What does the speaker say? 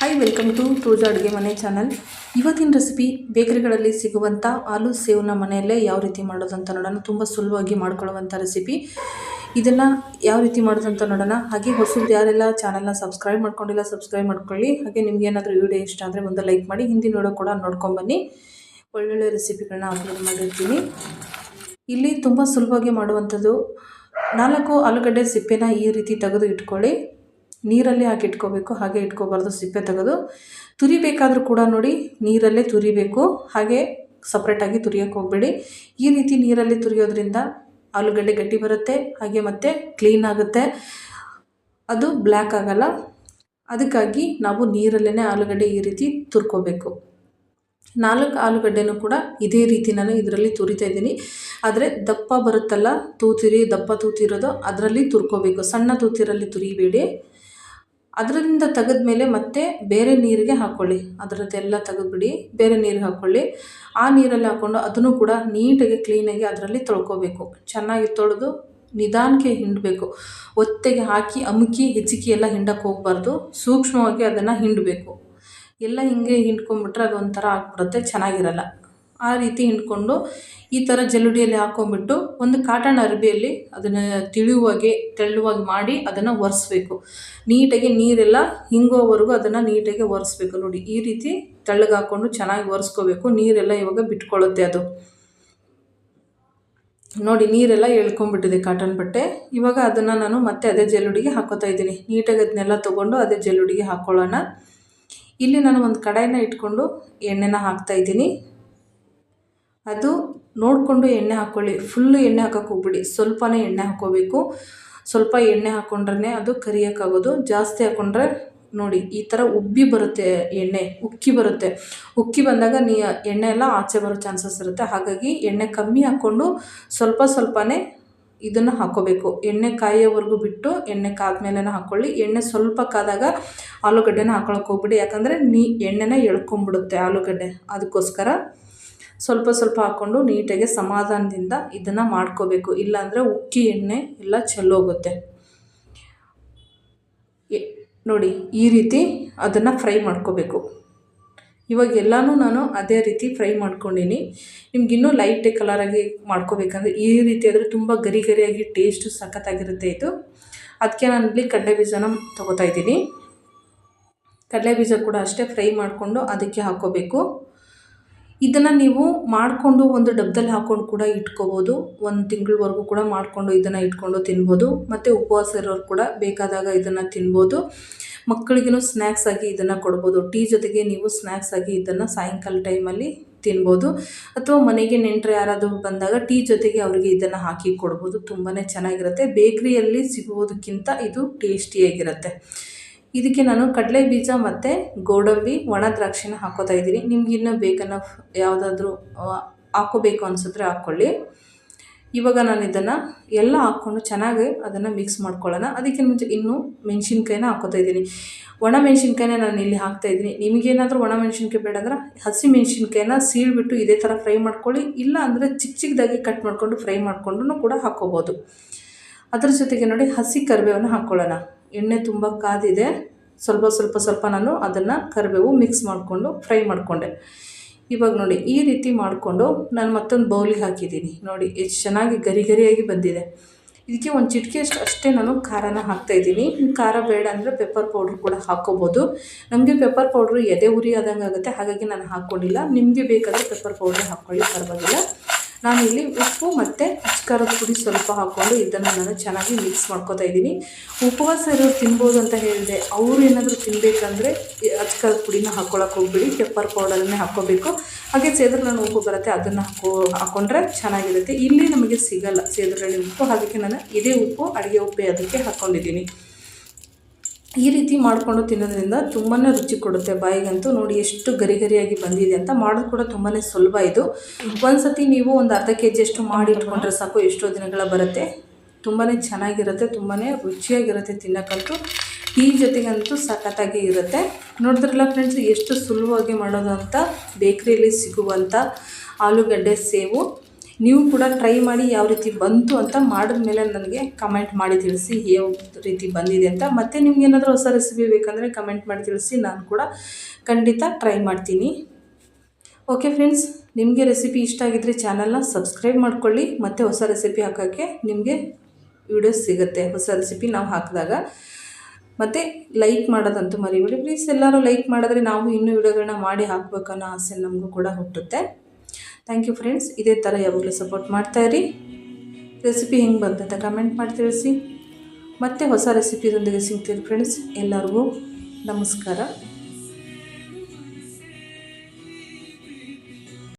Hi welcome to ತೂಜ ಅಡುಗೆ ಮನೆ channel ಇವತ್ತಿನ ರೆಸಿಪಿ ಬೇಕರಿಗಳಲ್ಲಿ ಸಿಗುವಂಥ ಆಲೂ ಸೇವನ ಮನೆಯಲ್ಲೇ ಯಾವ ರೀತಿ ಮಾಡೋದು ಅಂತ ನೋಡೋಣ. ತುಂಬ ಸುಲಭವಾಗಿ ಮಾಡ್ಕೊಳ್ಳುವಂಥ ರೆಸಿಪಿ ಇದನ್ನು ಯಾವ ರೀತಿ ಮಾಡೋದು ಅಂತ ನೋಡೋಣ. ಹಾಗೆ ಹೊಸದು ಯಾರೆಲ್ಲ ಚಾನಲ್ನ ಸಬ್ಸ್ಕ್ರೈಬ್ ಮಾಡ್ಕೊಂಡಿಲ್ಲ ಸಬ್ಸ್ಕ್ರೈಬ್ ಮಾಡ್ಕೊಳ್ಳಿ. ಹಾಗೆ ನಿಮ್ಗೆ ಏನಾದರೂ ವಿಡಿಯೋ ಇಷ್ಟ ಆದರೆ ಒಂದು ಲೈಕ್ ಮಾಡಿ ಹಿಂದಿನ ನೋಡೋ ಕೂಡ ನೋಡ್ಕೊಂಬನ್ನಿ ಒಳ್ಳೊಳ್ಳೆ ರೆಸಿಪಿಗಳನ್ನ ಅಪ್ಲೋಡ್ ಮಾಡಿರ್ತೀನಿ. ಇಲ್ಲಿ ತುಂಬ ಸುಲಭವಾಗಿ ಮಾಡುವಂಥದ್ದು ನಾಲ್ಕು ಆಲೂಗಡ್ಡೆ ಸಿಪ್ಪೆನ ಈ ರೀತಿ ತೆಗೆದು ಇಟ್ಕೊಳ್ಳಿ. ನೀರಲ್ಲಿ ಹಾಕಿ ಇಟ್ಕೋಬೇಕು, ಹಾಗೆ ಇಟ್ಕೋಬಾರ್ದು, ಸಿಪ್ಪೆ ತೆಗೆದು. ತುರಿಬೇಕಾದ್ರೂ ಕೂಡ ನೋಡಿ, ನೀರಲ್ಲೇ ತುರಿಬೇಕು. ಹಾಗೆ ಸಪ್ರೇಟಾಗಿ ತುರಿಯೋಕ್ಕೆ ಹೋಗಬೇಡಿ. ಈ ರೀತಿ ನೀರಲ್ಲಿ ತುರಿಯೋದ್ರಿಂದ ಆಲೂಗಡ್ಡೆ ಗಟ್ಟಿ ಬರುತ್ತೆ, ಹಾಗೆ ಮತ್ತೆ ಕ್ಲೀನ್ ಆಗುತ್ತೆ. ಅದು ಬ್ಲ್ಯಾಕ್ ಆಗಲ್ಲ. ಅದಕ್ಕಾಗಿ ನಾವು ನೀರಲ್ಲೇ ಆಲೂಗಡ್ಡೆ ಈ ರೀತಿ ತುರ್ಕೋಬೇಕು. ನಾಲ್ಕು ಆಲೂಗಡ್ಡೆನೂ ಕೂಡ ಇದೇ ರೀತಿ ನಾನು ಇದರಲ್ಲಿ ತುರಿತಾ ಇದ್ದೀನಿ. ಆದರೆ ದಪ್ಪ ಬರುತ್ತಲ್ಲ, ತೂತಿರಿ, ದಪ್ಪ ತೂತಿರೋದು, ಅದರಲ್ಲಿ ತುರ್ಕೋಬೇಕು. ಸಣ್ಣ ತೂತಿರಲ್ಲಿ ತುರಿಬೇಡಿ. ಅದರಿಂದ ತೆಗೆದ ಮೇಲೆ ಮತ್ತೆ ಬೇರೆ ನೀರಿಗೆ ಹಾಕ್ಕೊಳ್ಳಿ ಅದರದ್ದೆಲ್ಲ ತೆಗೆದ್ಬಿಡಿ, ಬೇರೆ ನೀರಿಗೆ ಹಾಕ್ಕೊಳ್ಳಿ ಆ ನೀರಲ್ಲಿ ಹಾಕ್ಕೊಂಡು ಅದನ್ನು ಕೂಡ ನೀಟಾಗಿ ಕ್ಲೀನಾಗಿ ಅದರಲ್ಲಿ ತೊಳ್ಕೊಬೇಕು. ಚೆನ್ನಾಗಿ ತೊಳೆದು ನಿಧಾನಕ್ಕೆ ಹಿಂಡಬೇಕು. ಒತ್ತೆಗೆ ಹಾಕಿ, ಅಮುಕಿ ಹೆಚ್ಚಿಗೆ ಎಲ್ಲ ಹಿಂಡಕ್ಕೆ ಹೋಗಬಾರ್ದು. ಸೂಕ್ಷ್ಮವಾಗಿ ಅದನ್ನು ಹಿಂಡಬೇಕು. ಎಲ್ಲ ಹಿಂಗೆ ಹಿಂಡ್ಕೊಂಬಿಟ್ರೆ ಅದು ಒಂಥರ ಆಗ್ಬಿಡುತ್ತೆ, ಚೆನ್ನಾಗಿರಲ್ಲ. ಆ ರೀತಿ ಹಿಂಡ್ಕೊಂಡು ಈ ಥರ ಜಲ್ಲುಡಿಯಲ್ಲಿ ಹಾಕ್ಕೊಂಬಿಟ್ಟು ಒಂದು ಕಾಟನ್ ಅರ್ಬಿಯಲ್ಲಿ ಅದನ್ನು ತಿಳಿಯುವಾಗೆ, ತೆಳ್ಳುವಾಗಿ ಮಾಡಿ ಅದನ್ನು ಒರೆಸ್ಬೇಕು. ನೀಟಾಗಿ ನೀರೆಲ್ಲ ಹಿಂಗೋವರೆಗೂ ಅದನ್ನು ನೀಟಾಗಿ ಒರೆಸ್ಬೇಕು ನೋಡಿ. ಈ ರೀತಿ ತೆಳ್ಳಗೆ ಹಾಕ್ಕೊಂಡು ಚೆನ್ನಾಗಿ ಒರೆಸ್ಕೋಬೇಕು. ನೀರೆಲ್ಲ ಇವಾಗ ಬಿಟ್ಕೊಳ್ಳುತ್ತೆ ಅದು. ನೋಡಿ, ನೀರೆಲ್ಲ ಎಳ್ಕೊಂಡ್ಬಿಟ್ಟಿದೆ ಕಾಟನ್ ಬಟ್ಟೆ. ಇವಾಗ ಅದನ್ನು ನಾನು ಮತ್ತೆ ಅದೇ ಜಲ್ಲುಡಿಗೆ ಹಾಕೋತಾ ಇದ್ದೀನಿ. ನೀಟಾಗಿ ಅದನ್ನೆಲ್ಲ ತೊಗೊಂಡು ಅದೇ ಜಲ್ಲುಡಿಗೆ ಹಾಕ್ಕೊಳ್ಳೋಣ ಇಲ್ಲಿ ನಾನು ಒಂದು ಕಡಾಯಿನ ಇಟ್ಕೊಂಡು ಎಣ್ಣೆನ ಹಾಕ್ತಾಯಿದ್ದೀನಿ ಅದು ನೋಡಿಕೊಂಡು ಎಣ್ಣೆ ಹಾಕ್ಕೊಳ್ಳಿ ಫುಲ್ಲು ಎಣ್ಣೆ ಹಾಕೋಕೆ ಹೋಗ್ಬಿಡಿ. ಸ್ವಲ್ಪನೇ ಎಣ್ಣೆ ಹಾಕ್ಕೋಬೇಕು ಸ್ವಲ್ಪ ಎಣ್ಣೆ ಹಾಕ್ಕೊಂಡ್ರೆ ಅದು ಕರಿಯೋಕ್ಕಾಗೋದು. ಜಾಸ್ತಿ ಹಾಕ್ಕೊಂಡ್ರೆ ನೋಡಿ, ಈ ಥರ ಉಬ್ಬಿ ಬರುತ್ತೆ ಎಣ್ಣೆ, ಉಕ್ಕಿ ಬರುತ್ತೆ. ಉಕ್ಕಿ ಬಂದಾಗ ನೀ ಎಣ್ಣೆ ಎಲ್ಲ ಆಚೆ ಬರೋ ಚಾನ್ಸಸ್ ಇರುತ್ತೆ. ಹಾಗಾಗಿ ಎಣ್ಣೆ ಕಮ್ಮಿ ಹಾಕ್ಕೊಂಡು ಸ್ವಲ್ಪ ಸ್ವಲ್ಪನೇ ಇದನ್ನು ಹಾಕ್ಕೋಬೇಕು ಎಣ್ಣೆ ಕಾಯೋವರೆಗೂ ಬಿಟ್ಟು ಎಣ್ಣೆ ಕಾದ್ಮೇಲೆ ಹಾಕ್ಕೊಳ್ಳಿ ಎಣ್ಣೆ ಸ್ವಲ್ಪ ಕಾದಾಗ ಆಲೂಗಡ್ಡೆನ ಹಾಕೊಳಕ್ಕೆ ಹೋಗ್ಬಿಡಿ. ಯಾಕಂದರೆ ನೀ ಎಣ್ಣೆನ ಎಳ್ಕೊಂಬಿಡುತ್ತೆ ಆಲೂಗಡ್ಡೆ. ಅದಕ್ಕೋಸ್ಕರ ಸ್ವಲ್ಪ ಸ್ವಲ್ಪ ಹಾಕ್ಕೊಂಡು ನೀಟಾಗಿ ಸಮಾಧಾನದಿಂದ ಇದನ್ನು ಮಾಡ್ಕೋಬೇಕು. ಇಲ್ಲಾಂದರೆ ಉಕ್ಕಿ ಎಣ್ಣೆ ಎಲ್ಲ ಚೆಲ್ಲೋಗುತ್ತೆ ನೋಡಿ, ಈ ರೀತಿ ಅದನ್ನು ಫ್ರೈ ಮಾಡ್ಕೋಬೇಕು. ಇವಾಗ ಎಲ್ಲನೂ ನಾನು ಅದೇ ರೀತಿ ಫ್ರೈ ಮಾಡ್ಕೊಂಡಿನಿ. ನಿಮ್ಗೆ ಇನ್ನೂ ಲೈಟ್ ಕಲರಾಗಿ ಮಾಡ್ಕೋಬೇಕಂದ್ರೆ ಈ ರೀತಿ ಆದರೆ ತುಂಬ ಗರಿ ಗರಿಯಾಗಿ ಟೇಸ್ಟು ಸಖತ್ತಾಗಿರುತ್ತೆ ಇದು. ಅದಕ್ಕೆ ನಾನು ಇಲ್ಲಿ ಕಡಲೆ ಬೀಜನ ತೊಗೋತಾ ಇದ್ದೀನಿ. ಕಡಲೆ ಬೀಜ ಕೂಡ ಅಷ್ಟೇ ಫ್ರೈ ಮಾಡಿಕೊಂಡು ಅದಕ್ಕೆ ಹಾಕ್ಕೋಬೇಕು ಇದನ್ನು ನೀವು ಮಾಡಿಕೊಂಡು ಒಂದು ಡಬ್ಬದಲ್ಲಿ ಹಾಕ್ಕೊಂಡು ಕೂಡ ಇಟ್ಕೋಬೋದು. ಒಂದು ತಿಂಗಳವರೆಗೂ ಕೂಡ ಮಾಡಿಕೊಂಡು ಇದನ್ನು ಇಟ್ಕೊಂಡು ತಿನ್ಬೋದು. ಮತ್ತು ಉಪವಾಸ ಇರೋರು ಕೂಡ ಬೇಕಾದಾಗ ಇದನ್ನು ತಿನ್ಬೋದು. ಮಕ್ಕಳಿಗೂ ಸ್ನ್ಯಾಕ್ಸ್ ಆಗಿ ಇದನ್ನು ಕೊಡ್ಬೋದು. ಟೀ ಜೊತೆಗೆ ನೀವು ಸ್ನ್ಯಾಕ್ಸ್ ಆಗಿ ಇದನ್ನು ಸಾಯಂಕಾಲ ಟೈಮಲ್ಲಿ ತಿನ್ಬೋದು. ಅಥವಾ ಮನೆಗೆ ನೆಂಟರು ಯಾರಾದರೂ ಬಂದಾಗ ಟೀ ಜೊತೆಗೆ ಅವರಿಗೆ ಇದನ್ನು ಹಾಕಿ ಕೊಡ್ಬೋದು. ತುಂಬಾ ಚೆನ್ನಾಗಿರುತ್ತೆ. ಬೇಕ್ರಿಯಲ್ಲಿ ಸಿಗುವುದಕ್ಕಿಂತ ಇದು ಟೇಸ್ಟಿಯಾಗಿರುತ್ತೆ. ಇದಕ್ಕೆ ನಾನು ಕಡಲೆ ಬೀಜ ಮತ್ತು ಗೋಡಂಬಿ, ಒಣ ದ್ರಾಕ್ಷಿನ ಹಾಕೋತಾ ಇದ್ದೀನಿ. ನಿಮ್ಗೆ ಇನ್ನೂ ಬೇಕನ್ನ ಯಾವುದಾದ್ರೂ ಹಾಕೋಬೇಕು ಅನಿಸಿದ್ರೆ ಹಾಕ್ಕೊಳ್ಳಿ. ಇವಾಗ ನಾನು ಇದನ್ನು ಎಲ್ಲ ಹಾಕ್ಕೊಂಡು ಚೆನ್ನಾಗಿ ಅದನ್ನು ಮಿಕ್ಸ್ ಮಾಡ್ಕೊಳ್ಳೋಣ. ಅದಕ್ಕೆ ಮುಂಚೆ ಇನ್ನೂ ಮೆಣಸಿನ್ಕಾಯಿನ ಹಾಕೋತಾ ಇದ್ದೀನಿ. ಒಣ ಮೆಣಸಿನ್ಕಾಯಿನ ನಾನು ಇಲ್ಲಿ ಹಾಕ್ತಾ ಇದ್ದೀನಿ. ನಿಮಗೇನಾದರೂ ಒಣ ಮೆಣಸಿನ್ಕಾಯಿ ಬೇಡ ಅಂದ್ರೆ ಹಸಿ ಮೆಣಸಿನ್ಕಾಯಿನ ಸೀಳ್ಬಿಟ್ಟು ಇದೇ ಥರ ಫ್ರೈ ಮಾಡ್ಕೊಳ್ಳಿ. ಇಲ್ಲ ಅಂದರೆ ಚಿಕ್ಕ ಚಿಕ್ಕದಾಗಿ ಕಟ್ ಮಾಡಿಕೊಂಡು ಫ್ರೈ ಮಾಡಿಕೊಂಡು ಕೂಡ ಹಾಕ್ಕೋಬೋದು ಅದ್ರ ಜೊತೆಗೆ ನೋಡಿ ಹಸಿ ಕರಿಬೇವನ್ನು ಹಾಕ್ಕೊಳ್ಳೋಣ. ಎಣ್ಣೆ ತುಂಬ ಕಾದಿದೆ. ಸ್ವಲ್ಪ ಸ್ವಲ್ಪ ಸ್ವಲ್ಪ ನಾನು ಅದನ್ನು ಕರಿಬೇವು ಮಿಕ್ಸ್ ಮಾಡಿಕೊಂಡು ಫ್ರೈ ಮಾಡಿಕೊಂಡೆ. ಇವಾಗ ನೋಡಿ, ಈ ರೀತಿ ಮಾಡಿಕೊಂಡು ನಾನು ಮತ್ತೊಂದು ಬೌಲಿಗೆ ಹಾಕಿದ್ದೀನಿ. ನೋಡಿ, ಎಷ್ಟು ಚೆನ್ನಾಗಿ ಗರಿ ಗರಿಯಾಗಿ ಬಂದಿದೆ. ಇದಕ್ಕೆ ಒಂದು ಚಿಟಿಕೆ ಅಷ್ಟು ಅಷ್ಟೇ ನಾನು ಖಾರನ ಹಾಕ್ತಾಯಿದ್ದೀನಿ ಖಾರ ಬೇಡ ಅಂದರೆ ಪೆಪ್ಪರ್ ಪೌಡ್ರ್ ಕೂಡ ಹಾಕ್ಕೋಬೋದು ನಮಗೆ ಪೆಪ್ಪರ್ ಪೌಡ್ರು ಎದೆ ಉರಿ ಆದಂಗೆ ಆಗುತ್ತೆ. ಹಾಗಾಗಿ ನಾನು ಹಾಕ್ಕೊಂಡಿಲ್ಲ ನಿಮಗೆ ಬೇಕಾದರೆ ಪೆಪ್ಪರ್ ಪೌಡ್ರ್ ಹಾಕ್ಕೊಳ್ಳಿ ಪರವಾಗಿಲ್ಲ. ನಾನಿಲ್ಲಿ ಉಪ್ಪು ಮತ್ತು ಅಚ್ಕಾರದ ಪುಡಿ ಸ್ವಲ್ಪ ಹಾಕ್ಕೊಂಡು ಇದನ್ನು ನಾನು ಚೆನ್ನಾಗಿ ಮಿಕ್ಸ್ ಮಾಡ್ಕೋತಾ ಇದ್ದೀನಿ. ಉಪವಾಸ ಇರೋರು ತಿನ್ಬೋದು ಅಂತ ಹೇಳಿದೆ ಅವರು ಏನಾದರೂ ತಿನ್ನಬೇಕಂದ್ರೆ ಅಚ್ಕಾರದ ಪುಡಿನ ಹಾಕ್ಕೊಳಕ್ಕೆ ಹೋಗ್ಬಿಡಿ ಪೆಪ್ಪರ್ ಪೌಡರನ್ನೇ ಹಾಕ್ಕೋಬೇಕು. ಹಾಗೆ ಸೇದ್ರಳ್ಳಿ ಉಪ್ಪು ಬರುತ್ತೆ, ಅದನ್ನು ಹಾಕೋ ಹಾಕ್ಕೊಂಡ್ರೆ ಚೆನ್ನಾಗಿರುತ್ತೆ. ಇಲ್ಲಿ ನಮಗೆ ಸಿಗಲ್ಲ ಸೇದ್ರಳ್ಳಿ ಉಪ್ಪು. ಅದಕ್ಕೆ ನಾನು ಇದೇ ಉಪ್ಪು, ಅಡುಗೆ ಉಪ್ಪೆ ಅದಕ್ಕೆ ಹಾಕ್ಕೊಂಡಿದ್ದೀನಿ ಈ ರೀತಿ ಮಾಡಿಕೊಂಡು ತಿನ್ನೋದ್ರಿಂದ ತುಂಬಾ ರುಚಿ ಕೊಡುತ್ತೆ ಬಾಯಿಗಂತೂ. ನೋಡಿ ಎಷ್ಟು ಗರಿ ಗರಿಯಾಗಿ ಬಂದಿದೆ ಅಂತ ಮಾಡೋದು ಕೂಡ ತುಂಬಾ ಸುಲಭ ಇದು. ಒಂದು ಸತಿ ನೀವು ಒಂದು ಅರ್ಧ ಕೆ ಜಿಯಷ್ಟು ಮಾಡಿ ಇಟ್ಕೊಂಡ್ರೆ ಸಾಕು, ಎಷ್ಟೋ ದಿನಗಳ ಬರುತ್ತೆ. ತುಂಬಾ ಚೆನ್ನಾಗಿರುತ್ತೆ ತುಂಬಾ ರುಚಿಯಾಗಿರುತ್ತೆ ತಿನ್ನೋಕ್ಕಂತೂ. ಈ ಜೊತೆಗಂತೂ ಸಖತ್ತಾಗಿ ಇರುತ್ತೆ. ನೋಡಿದ್ರಲ್ಲ ಫ್ರೆಂಡ್ಸ್, ಎಷ್ಟು ಸುಲಭವಾಗಿ ಮಾಡೋದು ಅಂತ ಬೇಕ್ರಿಯಲ್ಲಿ ಸಿಗುವಂಥ ಆಲೂಗಡ್ಡೆ ಸೇವು. ನೀವು ಕೂಡ ಟ್ರೈ ಮಾಡಿ ಯಾವ ರೀತಿ ಬಂತು ಅಂತ ಮಾಡಿದ ಮೇಲೆ ನನಗೆ ಕಮೆಂಟ್ ಮಾಡಿ ತಿಳಿಸಿ ಯಾವ ರೀತಿ ಬಂದಿದೆ ಅಂತ. ಮತ್ತು ನಿಮ್ಗೆ ಏನಾದರೂ ಹೊಸ ರೆಸಿಪಿ ಬೇಕಂದರೆ ಕಮೆಂಟ್ ಮಾಡಿ ತಿಳಿಸಿ, ನಾನು ಕೂಡ ಖಂಡಿತ ಟ್ರೈ ಮಾಡ್ತೀನಿ. ಓಕೆ ಫ್ರೆಂಡ್ಸ್ ನಿಮಗೆ ರೆಸಿಪಿ ಇಷ್ಟ ಆಗಿದ್ದರೆ ಚಾನಲ್ನ ಸಬ್ಸ್ಕ್ರೈಬ್ ಮಾಡ್ಕೊಳ್ಳಿ, ಮತ್ತು ಹೊಸ ರೆಸಿಪಿ ಹಾಕೋಕ್ಕೆ ನಿಮಗೆ ವಿಡಿಯೋಸ್ ಸಿಗುತ್ತೆ. ಹೊಸ ರೆಸಿಪಿ ನಾವು ಹಾಕಿದಾಗ. ಮತ್ತು ಲೈಕ್ ಮಾಡೋದಂತೂ ಮರಿಬೇಡಿ ಪ್ಲೀಸ್ ಎಲ್ಲರೂ ಲೈಕ್ ಮಾಡಿದ್ರೆ ನಾವು ಇನ್ನೂ ವಿಡಿಯೋಗಳನ್ನ ಮಾಡಿ ಹಾಕ್ಬೇಕನ್ನೋ ಆಸೆ ನಮಗೂ ಕೂಡ ಹುಟ್ಟುತ್ತೆ. ಥ್ಯಾಂಕ್ ಯು ಫ್ರೆಂಡ್ಸ್ ಇದೇ ಥರ ಯಾವಾಗಲೂ ಸಪೋರ್ಟ್ ಮಾಡ್ತಾಯಿರಿ ರೆಸಿಪಿ ಹೆಂಗೆ ಬಂತಂತ ಕಮೆಂಟ್ ಮಾಡಿ ತಿಳಿಸಿ. ಮತ್ತೆ ಹೊಸ ರೆಸಿಪಿದೊಂದಿಗೆ ಸಿಗ್ತೀರಿ ಫ್ರೆಂಡ್ಸ್ ಎಲ್ಲರಿಗೂ ನಮಸ್ಕಾರ.